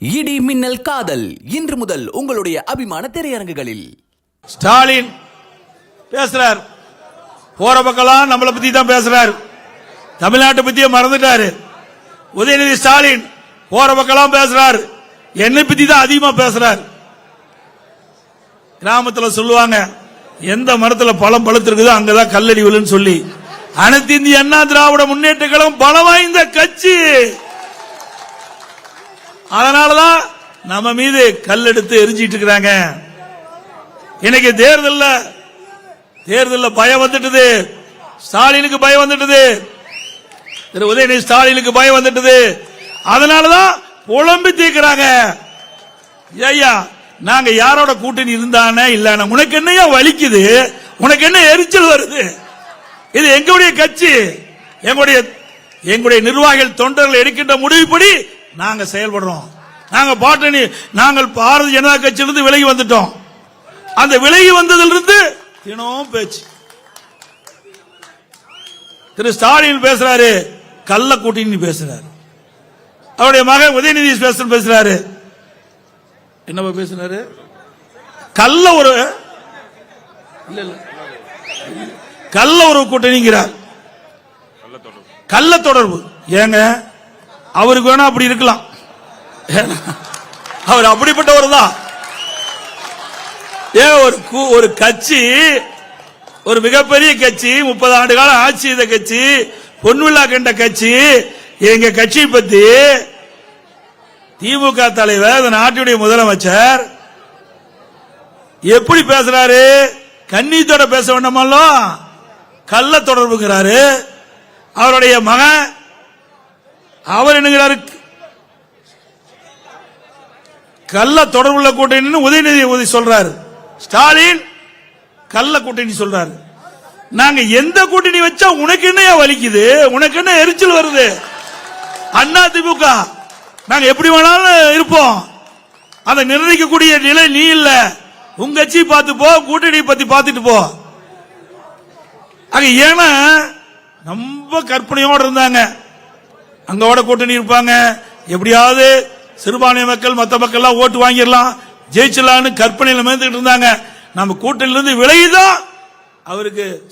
இடி மின்னல் காதல். இன்று முதல் உங்களுடைய அபிமான திரையரங்குகளில். ஸ்டாலின் பேசுறார். போற பக்கம்லாம் நம்மளை பத்தி தான் பேசுறாரு. தமிழ்நாட்டை பத்தியே மறந்துட்டாரு. உதயநிதி ஸ்டாலின் போற பக்கம்லாம் பேசுறாரு. என்னை பத்தி தான் அதிகமா பேசுறாரு. கிராமத்துல சொல்லுவாங்க எந்த மரத்துல பழம் பழுத்திருக்குதோ அங்கதான் கல்லடி விழுன்னு சொல்லி அனைத்து இந்திய அண்ணா திராவிட முன்னேற்ற கழகம் பலம் வாய்ந்த கட்சி. அதனாலதான் நம்ம மீது கல் எடுத்து எரிஞ்சிட்டு இருக்கிறாங்க. இன்னைக்கு தேர்தல் தேர்தல் பயம் வந்துட்டது. ஸ்டாலினுக்கு பயம் வந்துட்டது. திரு உதயநிதி ஸ்டாலினுக்கு பயம் வந்துட்டது. அதனாலதான் புலம்பி தீர்க்கிறாங்க. ஐயா நாங்க யாரோட கூட்டணி இருந்தானே இல்ல உனக்கு என்னையா வலிக்குது. உனக்கு என்ன எரிச்சல் வருது? இது எங்களுடைய கட்சி. எங்களுடைய எங்களுடைய நிர்வாகிகள் தொண்டர்கள் எடுக்கின்ற முடிவுப்படி நாங்க செயல்படுறோம். நாங்க பாட்டணி நாங்கள் பாரதிய ஜனதா கட்சியிலிருந்து விலகி வந்துட்டோம். அந்த விலகி வந்ததிலிருந்து தினமும் பேச்சு. திரு ஸ்டாலின் பேசுறாரு கள்ள கூட்டணி பேசுறாரு. அவருடைய மகன் உதயநிதி பேசுற பேசுறாரு. என்னப்பா பேசுறாரு? கள்ள ஒரு இல்ல இல்ல. கள்ள ஒரு கூட்டணிங்கிறார். கள்ள தொடர்பு. ஏங்க? அவருக்கு வேணா அப்படி இருக்கலாம். அவர் அப்படிப்பட்டவர் தான். ஏன் ஒரு கு- ஒரு கட்சி ஒரு மிகப்பெரிய கட்சி முப்பது ஆண்டு காலம் ஆட்சி செய்த கட்சி பொன்விழா கண்ட கட்சி எங்க கட்சியை பத்தி திமுக தலைவர் இந்த நாட்டுடைய முதலமைச்சர் எப்படி பேசுறாரு? கண்ணீத்தோட பேச வேண்டாமல்லோ கள்ள தொடர்புகிறாரு. அவருடைய மகன் அவர் என்னங்கிறாரு கள்ள தொடர்புள்ள கூட்டணின்னு உதயநிதி உதவி சொல்றாரு. ஸ்டாலின் கள்ள கூட்டணி சொல்றாரு. நாங்க எந்த கூட்டணி வச்சா உனக்கு என்ன வலிக்குது? உனக்கு என்ன எரிச்சல் வருது? அண்ணா திமுக நாங்க எப்படி வேணாலும் இருப்போம். அதை நிர்ணயிக்கக்கூடிய நிலை நீ இல்ல. உங்க கட்சி பார்த்து போ கூட்டணி பத்தி பார்த்துட்டு போ. அங்க ஏன்னா ரொம்ப கற்பனையோடு இருந்தாங்க. அங்கோட கூட்டணி இருப்பாங்க. எப்படியாவது சிறுபான்மை மக்கள் மத்த மக்கள் ஓட்டு வாங்கிடலாம். ஜெயிச்சிடலாம்னு கற்பனையில் மேந்துட்டு இருந்தாங்க. நம்ம கூட்டணியிலிருந்து விலகிதான் அவருக்கு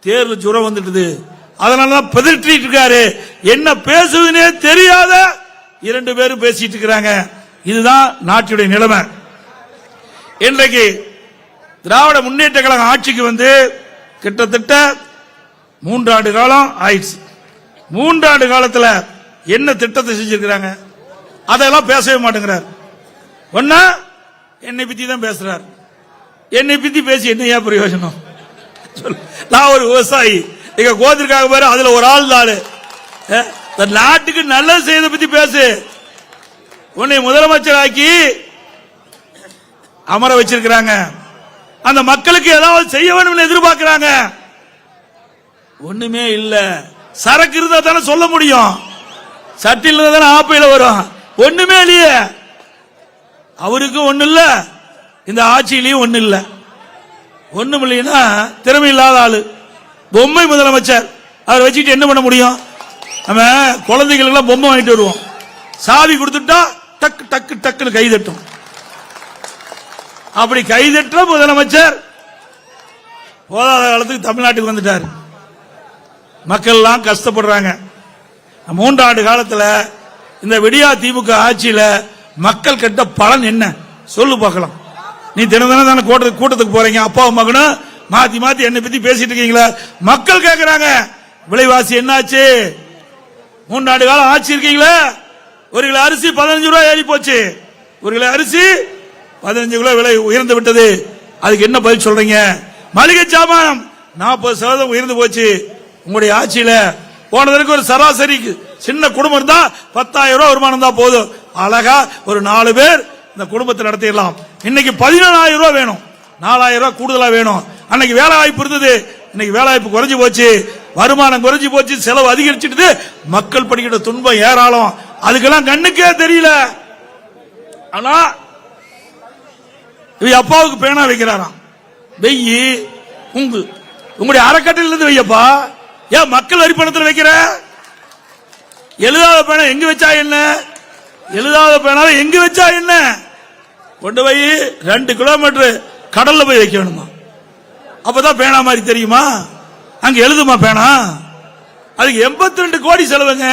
தேர்தல் ஜுரம் வந்துட்டுது. அதனாலதான் பதற்றிட்டு இருக்காரு. என்ன பேசுவதுனே தெரியாத இரண்டு பேரும் பேசிட்டு இருக்கிறாங்க. இதுதான் நாட்டுடைய நிலைமை. இன்றைக்கு திராவிட முன்னேற்ற கழகம் ஆட்சிக்கு வந்து கிட்டத்தட்ட மூன்றாண்டு காலம் ஆயிடுச்சு. மூன்றாண்டு காலத்துல என்ன திட்டத்தை செஞ்சிருக்கிறாங்க? அதெல்லாம் பேசவே மாட்டேங்கிறார். ஒன்னா என்னை பத்தி தான் பேசுறார். என்னை பத்தி பேசி என்னையா பிரயோஜனம்? நான் ஒரு விவசாயி. எங்க கோத்திருக்காக பாரு அதுல ஒரு ஆள் நாள் நாட்டுக்கு நல்லது செய்யறத பத்தி பேசு. உன்னை முதலமைச்சர் ஆக்கி அமர வச்சிருக்கிறாங்க. அந்த மக்களுக்கு ஏதாவது செய்ய வேணும்னு எதிர்பார்க்கிறாங்க. ஒண்ணுமே இல்லை. சரக்கு இருந்தா தானே சொல்ல முடியும். சட்டில் இருந்தா தானே ஆப்பையில வரும். ஒண்ணுமே இல்லையே. அவருக்கும் ஒண்ணு இல்ல. இந்த ஆட்சியிலையும் ஒண்ணு இல்ல. ஒண்ணும் இல்லைன்னா திறமை இல்லாத ஆளு. பொம்மை முதலமைச்சர். அவர் வச்சுட்டு என்ன பண்ண முடியும்? நம்ம குழந்தைகளுக்கு எல்லாம் பொம்மை வாங்கிட்டு வருவோம். சாவி கொடுத்துட்டா டக்கு டக்கு டக்குன்னு கைதட்டும் அப்படி கைதற்ற முதலமைச்சர் போதாத காலத்துக்கு தமிழ்நாட்டுக்கு வந்துட்டார். மக்கள்லாம் கஷ்டப்படுறாங்க. மூன்றாண்டு காலத்தில் இந்த விடியா திமுக ஆட்சியில் மக்கள் கெட்ட பலன் என்ன? சொல்லு பார்க்கலாம். நீ தினம் தினம் தானே கூட்டத்துக்கு கூட்டத்துக்கு போறீங்க? அப்பாவும் மகனும் மாத்தி மாத்தி என்னை பத்தி பேசிட்டு இருக்கீங்களா? மக்கள் கேட்கிறாங்க விலைவாசி என்னாச்சு? மூன்றாண்டு காலம் ஆட்சி இருக்கீங்களா? ஒரு கிலோ அரிசி பதினஞ்சு ரூபாய் ஏறி போச்சு. ஒரு கிலோ அரிசி பதினஞ்சு கிலோ விலை உயர்ந்து விட்டது. அதுக்கு என்ன பதில் சொல்றீங்க? மளிகை சாமான் நாற்பது சதவீதம் உயர்ந்து போச்சு. உங்களுடைய ஆட்சியில போனதற்கு ஒரு சராசரிக்கு சின்ன குடும்பம் இருந்தா பத்தாயிரம் ரூபாய் வருமானம் தான் போதும். அழகா ஒரு நாலு பேர் இந்த குடும்பத்தை நடத்திடலாம். இன்னைக்கு பதினேழாயிரம் ரூபாய் வேணும். நாலாயிரம் ரூபாய் கூடுதலா வேணும். அன்னைக்கு வேலை வாய்ப்பு இருந்தது. இன்னைக்கு வேலை வாய்ப்பு குறைஞ்சு போச்சு. வருமானம் குறைஞ்சு போச்சு. செலவு அதிகரிச்சுட்டு மக்கள் படிக்கிற துன்பம் ஏராளம். அதுக்கெல்லாம் கண்ணுக்கே தெரியல. ஆனா இவ அப்பாவுக்கு பேனா வைக்கிறாராம். வெய்யி உங்கு. உங்களுடைய அறக்கட்டிலிருந்து வையப்பா ஏன் மக்கள் வரி பணத்தில் வைக்கிற? எழுதாத பேனா எங்க வச்சா என்ன? எழுதாத பேனாவை எங்க வச்சா என்ன? கொண்டு போய் ரெண்டு கிலோமீட்டர் கடல்ல போய் வைக்க வேணுமா அப்பதான் பேனா மாதிரி தெரியுமா? அங்க எழுதுமா பேனா? அதுக்கு எண்பத்தி ரெண்டு கோடி செலவுங்க.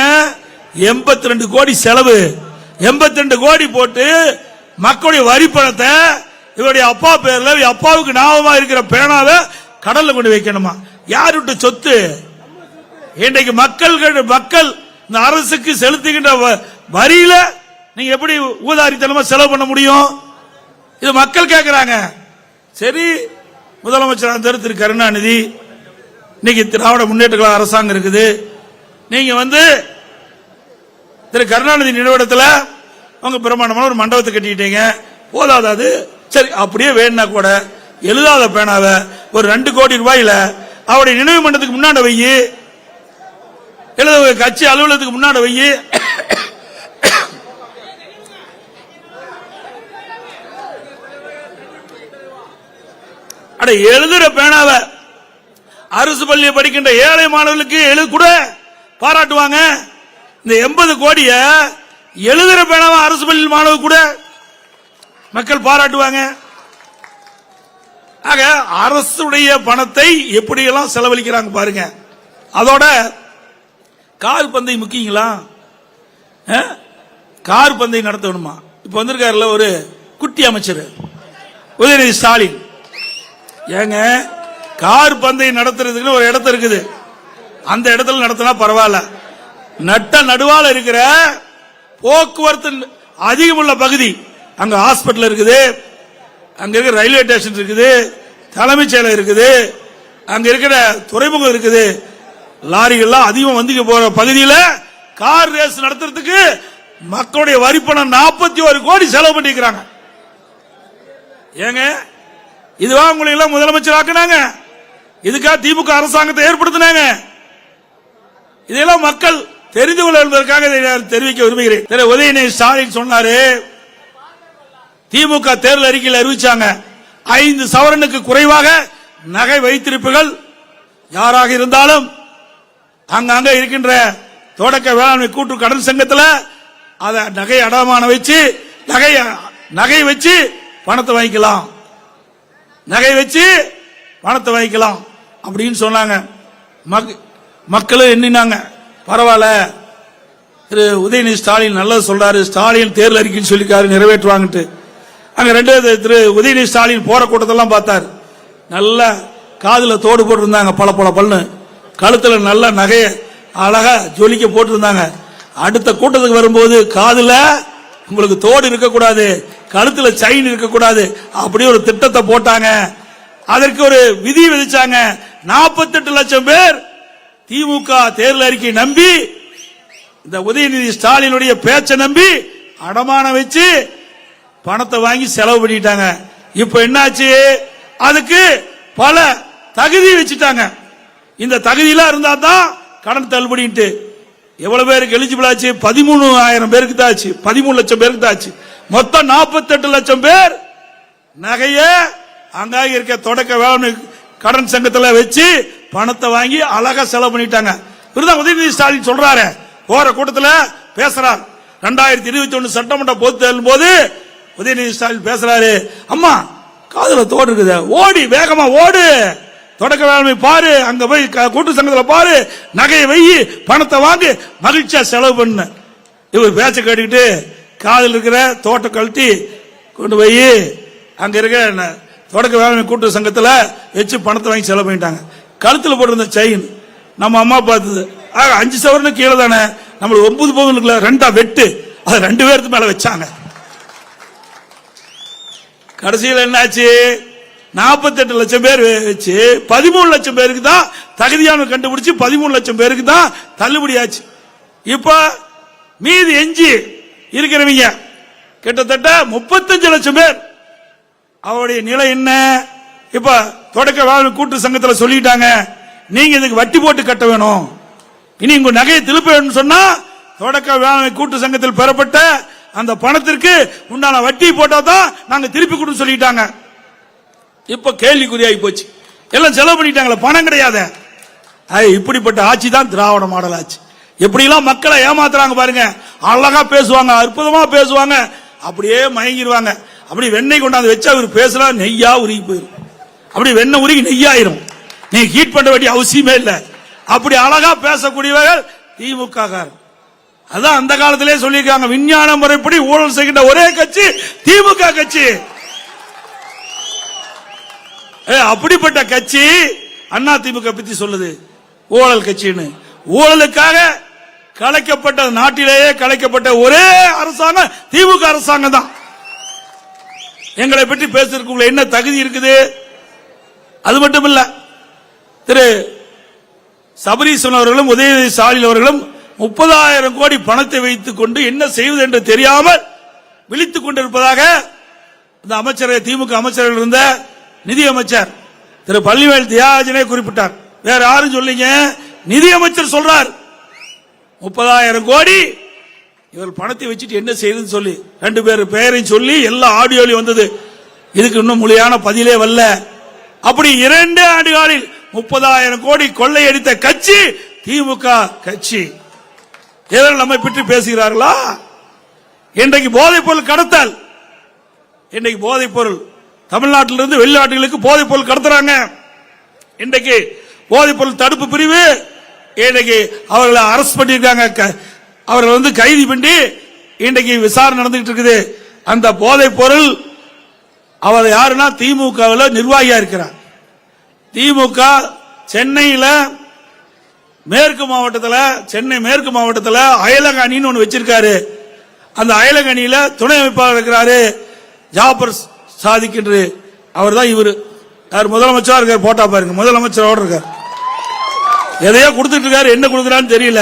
எண்பத்தி ரெண்டு கோடி செலவு. எண்பத்தி ரெண்டு கோடி போட்டு மக்களுடைய வரி பணத்தை இவருடைய அப்பா பேர்ல அப்பாவுக்கு ஞாபகமா இருக்கிற பேனாவை கடல்ல கொண்டு வைக்கணுமா? யாருட்டு சொத்து? இன்றைக்கு மக்கள்கள் மக்கள் இந்த அரசுக்கு செலுத்துகின்ற வ- வரியில நீங்க எப்படி ஊதாரித்தனமா செலவு பண்ண முடியும்? இது மக்கள் கேட்கிறாங்க சரி முதலமைச்சர் திரு திரு கருணாநிதி இன்னைக்கு திராவிட முன்னேற்ற கழக அரசாங்கம் இருக்குது. நீங்க வந்து திரு கருணாநிதி நினைவிடத்தில் உங்க பிரமாண்டமான ஒரு மண்டபத்தை கட்டிட்டீங்க போதாது அது. சரி அப்படியே வேணும்னா கூட எழுதாத பேனாவை ஒரு ரெண்டு கோடி ரூபாயில அவருடைய நினைவு மண்டபத்துக்கு முன்னாடி வை எழுத கட்சி அலுவலகத்துக்கு முன்னாடி வை அட எழுதுற பேனாவை அரசு பள்ளியை படிக்கின்ற ஏழை மாணவர்களுக்கு எழு கூட பாராட்டுவாங்க. இந்த எண்பது கோடிய எழுதுற பேனாவை அரசு பள்ளி மாணவ கூட மக்கள் பாராட்டுவாங்க. ஆக அரசுடைய பணத்தை எப்படியெல்லாம் செலவழிக்கிறாங்க பாருங்க. அதோட கார் பந்தை முக்கியங்களா? கார் பந்தை நடத்தணுமா? இப்ப வந்திருக்காருல ஒரு குட்டி அமைச்சர் உதயநிதி ஸ்டாலின். ஏங்க கார் பந்தை நடத்துறதுக்குன்னு ஒரு இடத்த இருக்குது. அந்த இடத்துல நடத்தினா பரவாயில்ல. நட்ட நடுவால் இருக்கிற போக்குவரத்து அதிகமுள்ள பகுதி அங்க ஹாஸ்பிட்டல் இருக்குது. அங்க இருக்கிற ரயில்வே ஸ்டேஷன் இருக்குது. தலைமைச் செயலகம் இருக்குது. அங்க இருக்கிற துறைமுகம் இருக்குது. லாரிகள்லாம் அதிகம் வந்துக்க போற பகுதியில் கார் ரேஸ் நடத்துறதுக்கு மக்களுடைய வரி பணம் நாற்பத்தி ஒரு கோடி செலவு பண்ணிக்கிறாங்க. ஏங்க? இதுவா உங்களை எல்லாம் முதலமைச்சர் ஆக்குனாங்க? இதுக்காக திமுக அரசாங்கத்தை ஏற்படுத்தினாங்க? இதெல்லாம் மக்கள் தெரிந்து கொள்ள என்பதற்காக தெரிவிக்க விரும்புகிறேன். திரு உதயநிதி ஸ்டாலின் சொன்னாரு திமுக தேர்தல் அறிக்கையில் அறிவிச்சாங்க ஐந்து சவரனுக்கு குறைவாக நகை வைத்திருப்புகள் யாராக இருந்தாலும் அங்கங்க இருக்கின்ற தொடக்க வேளாண்மை கூட்டு கடன் சங்கத்தில் அதை நகை அடமான வச்சு நகை நகை வச்சு பணத்தை வாங்கிக்கலாம். நகை வச்சு பணத்தை வாங்கிக்கலாம் அப்படின்னு சொன்னாங்க. மக்- மக்களும் எண்ணினாங்க. பரவாயில்ல. திரு உதயநிதி ஸ்டாலின் நல்லது சொல்றாரு. ஸ்டாலின் தேர்தல் அறிக்கைன்னு சொல்லிக்காரு நிறைவேற்றுவாங்கட்டு அங்க ரெண்டு திரு உதயநிதி ஸ்டாலின் போற கூட்டத்தெல்லாம் பார்த்தார். நல்ல காதுல தோடு போட்டிருந்தாங்க பல பல பல்லு கழுத்துல நல்ல நகைய அழகா ஜொலிக்க போட்டிருந்தாங்க. அடுத்த கூட்டத்துக்கு வரும்போது காதுல உங்களுக்கு தோடு இருக்கக்கூடாது கழுத்துல செயின் இருக்கக்கூடாது அப்படி ஒரு திட்டத்தை போட்டாங்க. அதற்கு ஒரு விதி விதிச்சாங்க. 48 லட்சம் பேர் திமுக தேர்தல் அறிக்கை நம்பி இந்த உதயநிதி ஸ்டாலினுடைய பேச்சை நம்பி அடமானம் வச்சு பணத்தை வாங்கி செலவு பண்ணிட்டாங்க. இப்ப என்னாச்சு? அதுக்கு பல தகுதி வச்சுட்டாங்க. இந்த தகுதியெல்லாம் இருந்தா தான் கடன் தள்ளுபடின்ட்டு. எவ்வளவு பேருக்கு எலிஜிபிள் ஆச்சு? பதிமூணு ஆயிரம் பேருக்கு தான் ஆச்சு. பதிமூணு லட்சம் பேருக்கு தான் ஆச்சு. மொத்தம் 48 லட்சம் பேர் நகைய அங்காக இருக்க தொடக்க வேளாண்மை கடன் சங்கத்துல வச்சு பணத்தை வாங்கி அழகா செலவு பண்ணிட்டாங்க. இதுதான் உதயநிதி ஸ்டாலின் சொல்றாரு. போற கூட்டத்துல பேசுறார். ரெண்டாயிரத்தி இருபத்தி ஒண்ணு சட்டமன்ற பொது தேர்தல் போது உதயநிதி ஸ்டாலின் பேசுறாரு. அம்மா காதல தோடு இருக்குது. ஓடி வேகமா ஓடு. தொடக்க வேளாண்மை பாரு அங்க போய் கூட்டு சங்கத்தில் பாரு நகையை வை பணத்தை வாங்கி மகிழ்ச்சியா செலவு பண்ண. இவர் பேச்ச கேட்டுக்கிட்டு காதில் இருக்கிற தோட்டம் கழட்டி கொண்டு போய் அங்க இருக்கிற தொடக்க வேளாண்மை கூட்டு சங்கத்தில் வச்சு பணத்தை வாங்கி செலவு பண்ணிட்டாங்க. கழுத்தில் போட்டிருந்த செயின் நம்ம அம்மா பார்த்தது. ஆக, அஞ்சு சவரனு கீழே தானே. நம்மளுக்கு ஒன்பது பவுனுக்குள்ள ரெண்டா வெட்டு. அது ரெண்டு பேருக்கு மேல வச்சாங்க. கடைசியில் என்னாச்சு? 48 லட்சம் பேர் வச்சு பதிமூணு லட்சம் பேருக்கு தான் தகுதியான கண்டுபிடிச்சு பதிமூணு லட்சம் பேருக்கு தான் தள்ளுபடி ஆச்சு. இப்ப மீதி எஞ்சி இருக்கிறவங்க கிட்டத்தட்ட முப்பத்தஞ்சு லட்சம் பேர். அவருடைய நிலை என்ன? இப்ப தொடக்க வேளாண் கூட்டு சங்கத்தில் சொல்லிட்டாங்க. நீங்க இதுக்கு வட்டி போட்டு கட்ட வேணும். இனி உங்க நகையை திருப்ப வேணும்னு சொன்னா தொடக்க வேளாண் கூட்டு சங்கத்தில் பெறப்பட்ட அந்த பணத்திற்கு உண்டான வட்டி போட்டாதான் நாங்க திருப்பி கொடுன்னு சொல்லிட்டாங்க. இப்ப கேள்விக்குறியாகி போச்சு. எல்லாம் செலவு பண்ணிட்டாங்களே பணம் கிடையாத. இப்படிப்பட்ட ஆட்சி தான் திராவிட மாடல் ஆட்சி எப்படிலாம் மக்களை ஏமாத்துறாங்க பாருங்க. அழகா பேசுவாங்க அற்புதமா பேசுவாங்க. அப்படியே மயங்கிடுவாங்க அப்படி வெண்ணெய் கொண்டாந்து வச்சு அவர் பேசுறா நெய்யா உருகி போயிடும் அப்படி வெண்ணெய் உருகி நெய்யாயிரும். நீ ஹீட் பண்ண வேண்டிய அவசியமே இல்லை. அப்படி அழகா பேசக்கூடியவர்கள் திமுக அதான் அந்த காலத்திலே சொல்லியிருக்காங்க விஞ்ஞான முறைப்படி ஊழல் செய்கின்ற ஒரே கட்சி திமுக கட்சி. அப்படிப்பட்ட கட்சி அண்ணா திமுக பத்தி சொல்லுது. ஊழல் கட்சின்னு. ஊழலுக்காக கலைக்கப்பட்ட நாட்டிலேயே கலைக்கப்பட்ட ஒரே அரசாங்கம் திமுக அரசாங்கம் தான். எங்களை பற்றி பேசுறதுக்கு என்ன தகுதி இருக்குது? அது மட்டும் இல்ல திரு சபரீசன் அவர்களும் உதயநிதி ஸ்டாலின் அவர்களும் முப்பதாயிரம் கோடி பணத்தை வைத்துக் கொண்டு என்ன செய்வது என்று தெரியாமல் விழித்துக் கொண்டிருப்பதாக இந்த அமைச்சர் திமுக அமைச்சர்கள் இருந்த நிதியமைச்சர் திரு பள்ளிவேல் தியாகஜனே குறிப்பிட்டார். வேற யாரும் சொல்லிங்க? நிதி அமைச்சர் சொல்றார். முப்பதாயிரம் கோடி இவர் பணத்தை வச்சுட்டு என்ன செய்யுதுன்னு சொல்லி ரெண்டு பேர் பெயரையும் சொல்லி எல்லா ஆடியோலையும் வந்தது. இதுக்கு இன்னும் மொழியான பதிலே வரல. அப்படி இரண்டு ஆண்டுகளில் முப்பதாயிரம் கோடி கொள்ளையடித்த கட்சி திமுக கட்சி. இவர்கள் நம்மை பற்றி பேசுகிறார்களா? இன்றைக்கு போதைப் பொருள் கடத்தல். இன்றைக்கு போதைப் பொருள் தமிழ்நாட்டிலிருந்து வெளிநாட்டுகளுக்கு போதைப் பொருள் கடத்துறாங்க. இன்றைக்கு போதைப் பொருள் தடுப்பு பிரிவு இன்னைக்கு அவர்களை அரெஸ்ட் பண்ணியிருக்காங்க. க- அவர்கள் வந்து கைது பண்ணி இன்றைக்கு விசாரணை நடந்துகிட்டு இருக்குது. அந்த போதைப் பொருள் அவர் யாருன்னா திமுகவில் நிர்வாகியா இருக்கிறார். திமுக சென்னையில் மேற்கு மாவட்டத்தில் சென்னை மேற்கு மாவட்டத்தில் அயலங்கணின்னு ஒன்று வச்சிருக்காரு. அந்த அயலங்கணியில் துணை அமைப்பாளர் இருக்கிறாரு. ஜாபர் சாதிக்கின்ற அவர் தான் இவரு. யார் முதலமைச்சரா இருக்கார் போட்டா பாருங்க. முதலமைச்சரோட இருக்கார். எதையோ கொடுத்துட்டு இருக்காரு என்ன கொடுக்குறான்னு தெரியல.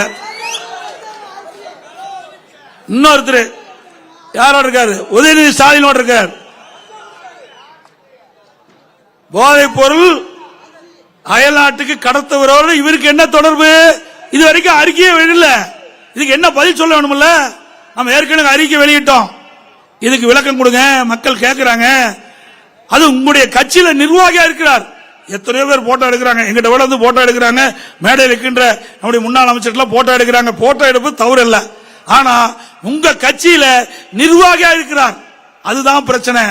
இன்னொருத்தர் யாரோட இருக்காரு? உதயநிதி ஸ்டாலினோட இருக்கார். போதைப் பொருள் அயல்நாட்டுக்கு கடத்துவரோடு இவருக்கு என்ன தொடர்பு? இது வரைக்கும் அறிக்கையே வெளியில இதுக்கு என்ன பதில் சொல்ல வேணும்ல நம்ம ஏற்கனவே அறிக்கை வெளியிட்டோம். இதுக்கு விளக்கம் கொடுங்க மக்கள் கேட்கிறாங்க அது உங்களுடைய கட்சியில நிர்வாகியா இருக்கிறார். எத்தனையோ பேர் போட்டோ எடுக்கிறாங்க. எங்கிட்ட விட வந்து போட்டோ எடுக்கிறாங்க. மேடையில் இருக்கின்ற நம்முடைய முன்னாள் அமைச்சர்லாம் போட்டோ எடுக்கிறாங்க. போட்டோ எடுப்பது தவறு இல்ல. ஆனா உங்க கட்சியில நிர்வாகியா இருக்கிறார். அதுதான் பிரச்சனை.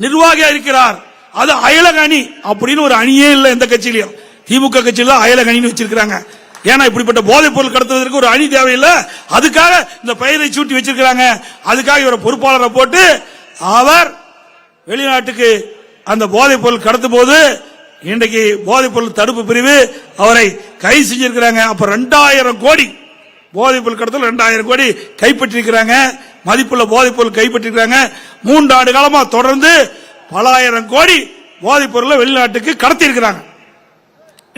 நிர்வாகியா இருக்கிறார். அது அயலக அணி அப்படின்னு ஒரு அணியே இல்லை எந்த கட்சியிலையும். திமுக கட்சியில அயலக அணின்னு வச்சிருக்கிறாங்க. ஏன்னா இப்படிப்பட்ட போதைப் பொருள் கடத்துவதற்கு ஒரு அணி தேவையில்லை. அதுக்காக இந்த பெயரை சூட்டி வச்சிருக்கிறாங்க. அதுக்காக இவரை பொறுப்பாளரை போட்டு அவர் வெளிநாட்டுக்கு அந்த போதைப் பொருள் கடத்தும் போது இன்றைக்கு போதைப் பொருள் தடுப்பு பிரிவு அவரை கைது செஞ்சிருக்கிறாங்க. அப்ப ரெண்டாயிரம் கோடி போதைப் பொருள் கடத்தல் ரெண்டாயிரம் கோடி கைப்பற்றிருக்கிறாங்க. மதிப்புள்ள போதைப் பொருள் கைப்பற்றிருக்கிறாங்க. மூன்று ஆண்டு காலமா தொடர்ந்து பலாயிரம் கோடி போதைப் பொருளை வெளிநாட்டுக்கு கடத்தி இருக்கிறாங்க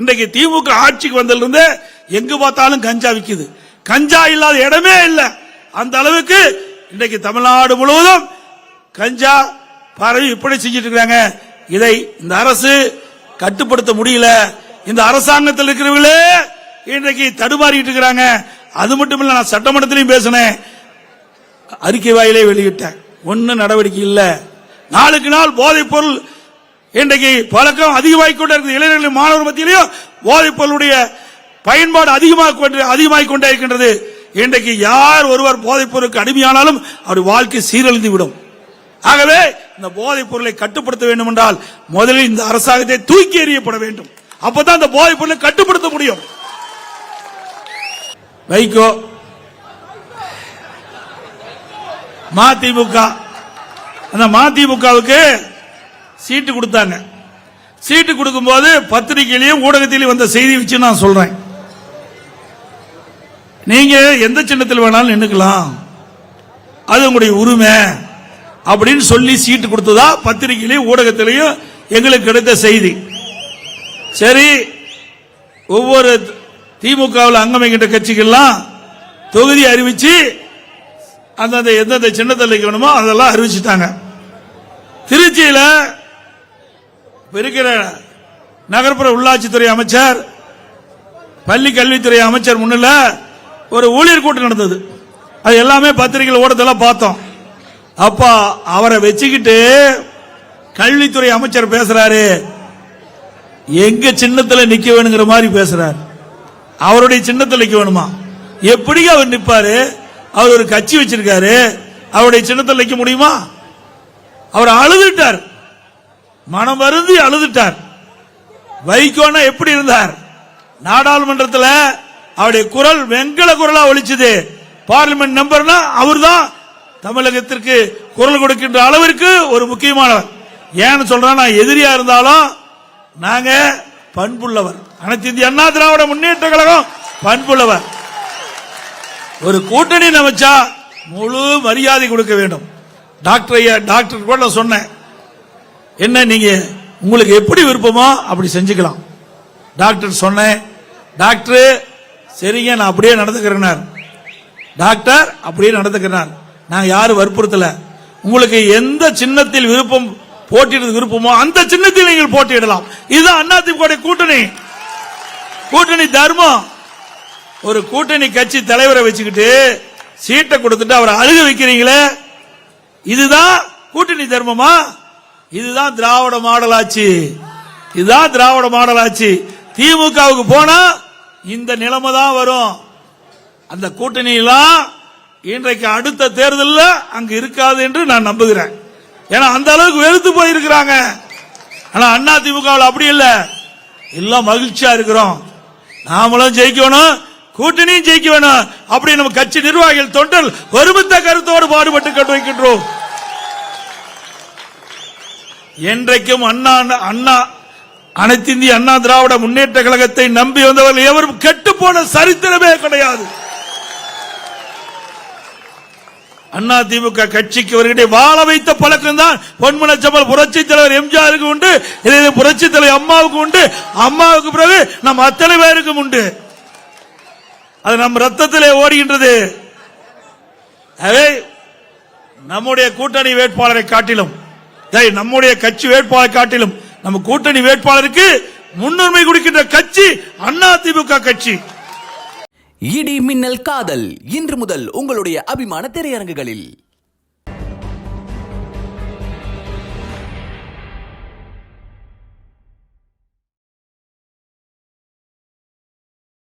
இன்றைக்கு திமுக ஆட்சிக்கு வந்ததிலிருந்து எங்கு பார்த்தாலும் கஞ்சா விக்குது. கஞ்சா இல்லாத இடமே இல்லை. அந்த அளவுக்கு இன்றைக்கு தமிழ்நாடு முழுவதும் கஞ்சா பரவி இப்படி செஞ்சிட்டு இருக்காங்க. இதை இந்த அரசு கட்டுப்படுத்த முடியல. இந்த அரசாங்கத்தில் இருக்கிறவங்களே இன்றைக்கு தடுமாறிட்டு இருக்கிறாங்க. அது மட்டும் இல்ல நான் சட்டமன்றத்திலையும் பேசினேன். அறிக்கை வாயிலே வெளியிட்டேன். ஒன்னும் நடவடிக்கை இல்லை. நாளுக்கு நாள் போதைப் பொருள் இன்றைக்கு பழக்கம் அதிகமாகிக் கொண்டே இருக்குது. இளைஞர்கள் மாணவர் மத்தியிலையும் போதைப் பொருளுடைய பயன்பாடு அதிகமாக கொண்டு கொண்டே இருக்கின்றது இன்றைக்கு யார் ஒருவர் போதைப் பொருளுக்கு அடிமையானாலும் அவர் வாழ்க்கை சீரழிந்து விடும் ஆகவே இந்த போதைப் பொருளை கட்டுப்படுத்த வேண்டும் என்றால் முதலில் இந்த அரசாங்கத்தை தூக்கி எறியப்பட வேண்டும். அப்பதான் இந்த போதைப் பொருளை கட்டுப்படுத்த முடியும். வைகோ மதிமுக. அந்த மதிமுகவுக்கு சீட்டு கொடுத்தாங்க. சீட்டு கொடுக்கும்போது பத்திரிகையிலையும் ஊடகத்திலையும் வந்த செய்தி வச்சு நான் சொல்றேன். நீங்க எந்த சின்னத்தில் வேணாலும் நின்றுக்கலாம் அது உங்களுடைய உரிமை. அப்படின்னு சொல்லி சீட்டு கொடுத்ததா பத்திரிகையிலையும் ஊடகத்திலையும் எங்களுக்கு கிடைத்த செய்தி. சரி ஒவ்வொரு திமுகவில் அங்கமைகின்ற கட்சிகள்லாம் தொகுதி அறிவிச்சு அந்தந்த எந்தெந்த சின்னத்தில் வைக்கணுமோ அதெல்லாம் அறிவிச்சிட்டாங்க. திருச்சியில் இருக்கிற நகர்ப்புற உள்ளாட்சித்துறை அமைச்சர் பள்ளி கல்வித்துறை அமைச்சர் முன்னில ஒரு ஊழியர் கூட்டம் நடந்தது. அது எல்லாமே பத்திரிகையில் ஓடத்தெல்லாம் பார்த்தோம். அப்ப அவரை வச்சுக்கிட்டு கல்வித்துறை அமைச்சர் பேசுறாரு. எங்க சின்னத்துல நிக்க வேணுங்கிற மாதிரி பேசுறாரு. அவருடைய சின்னத்தில் நிக்க வேணுமா? எப்படி அவர் நிப்பாரு? அவர் ஒரு கட்சி வச்சிருக்காரு. அவருடைய சின்னத்தில் நிக்க முடியுமா? அவர் அழுதுட்டார். மனம் வருந்தி அழுதுட்டார். வைகோன்னா எப்படி இருந்தார்? நாடாளுமன்றத்தில் அவருடைய குரல் வெங்கல குரலா ஒழிச்சது பார்லிமெண்ட் நம்பர்னா அவர்தான் தமிழகத்திற்கு குரல் கொடுக்கின்ற அளவிற்கு ஒரு முக்கியமானவர். ஏன்னு சொல்றேன் நான் எதிரியா இருந்தாலும் நாங்க பண்புள்ளவர். அனைத்து இந்திய அண்ணா திராவிட முன்னேற்ற கழகம் பண்புள்ளவர். ஒரு கூட்டணி அமைச்சா முழு மரியாதை கொடுக்க வேண்டும். டாக்டர் ஐயா டாக்டர் கூட நான் சொன்னேன். என்ன நீங்க உங்களுக்கு எப்படி விருப்பமோ அப்படி செஞ்சுக்கலாம். டாக்டர் சொன்னேன் டாக்டர் சரிங்க நான் அப்படியே நடந்துக்கிறேனார். டாக்டர் அப்படியே நடந்துக்கிறார் நான் யாரும் வற்புறுத்தல. உங்களுக்கு எந்த சின்னத்தில் விருப்பம் போட்டியிட விருப்பமோ அந்த சின்னத்தில் நீங்கள் போட்டியிடலாம். இதுதான் அண்ணா திமுக கூட்டணி. கூட்டணி தர்மம். ஒரு கூட்டணி கட்சி தலைவரை வச்சுக்கிட்டு சீட்டை கொடுத்துட்டு அவரை அழுக வைக்கிறீங்களே. இதுதான் கூட்டணி தர்மமா? இதுதான் திராவிட மாடல் ஆட்சி இதுதான் திராவிட மாடல் ஆட்சி திமுகவுக்கு போனா இந்த நிலைமை தான் வரும். அந்த கூட்டணியெல்லாம் இன்றைக்கு அடுத்த தேர்தலில் அங்கு இருக்காது என்று நான் நம்புகிறேன். ஏன்னா அந்த அளவுக்கு வெறுத்து போயிருக்கிறாங்க. ஆனா அண்ணா திமுகவில் அப்படி இல்லை. எல்லாம் மகிழ்ச்சியா இருக்கிறோம். நாமளும் ஜெயிக்கணும். கூட்டணியும் ஜெயிக்க வேணும். அப்படி நம்ம கட்சி நிர்வாகிகள் தொண்டல் ஒருமித்த கருத்தோடு பாடுபட்டு கண்டு வைக்கின்றோம். என்றைக்கும் அண்ணா அண்ணா அனைத்து இந்திய அண்ணா திராவிட முன்னேற்ற கழகத்தை நம்பி வந்தவர்கள் எவரும் கெட்டு போன சரித்திரமே கிடையாது. அண்ணா திமுக கட்சிக்கு வருகிற வாழ வைத்த பழக்கம் தான் பொன்மனச்சம்பல் புரட்சி தலைவர் எம்ஜிஆருக்கு உண்டு புரட்சி தலைவர் அம்மாவுக்கு உண்டு. அம்மாவுக்கு பிறகு நம் அத்தனை பேருக்கும் உண்டு. அது நம் ரத்தத்திலே ஓடுகின்றது. அதே நம்முடைய கூட்டணி வேட்பாளரை காட்டிலும் நம்முடைய கட்சி வேட்பாளரை காட்டிலும் நம்ம கூட்டணி வேட்பாளருக்கு முன்னுரிமை கொடுக்கின்ற கட்சி அண்ணா திமுக கட்சி. இடி மின்னல் காதல் இன்று முதல் உங்களுடைய அபிமான திரையரங்குகளில்.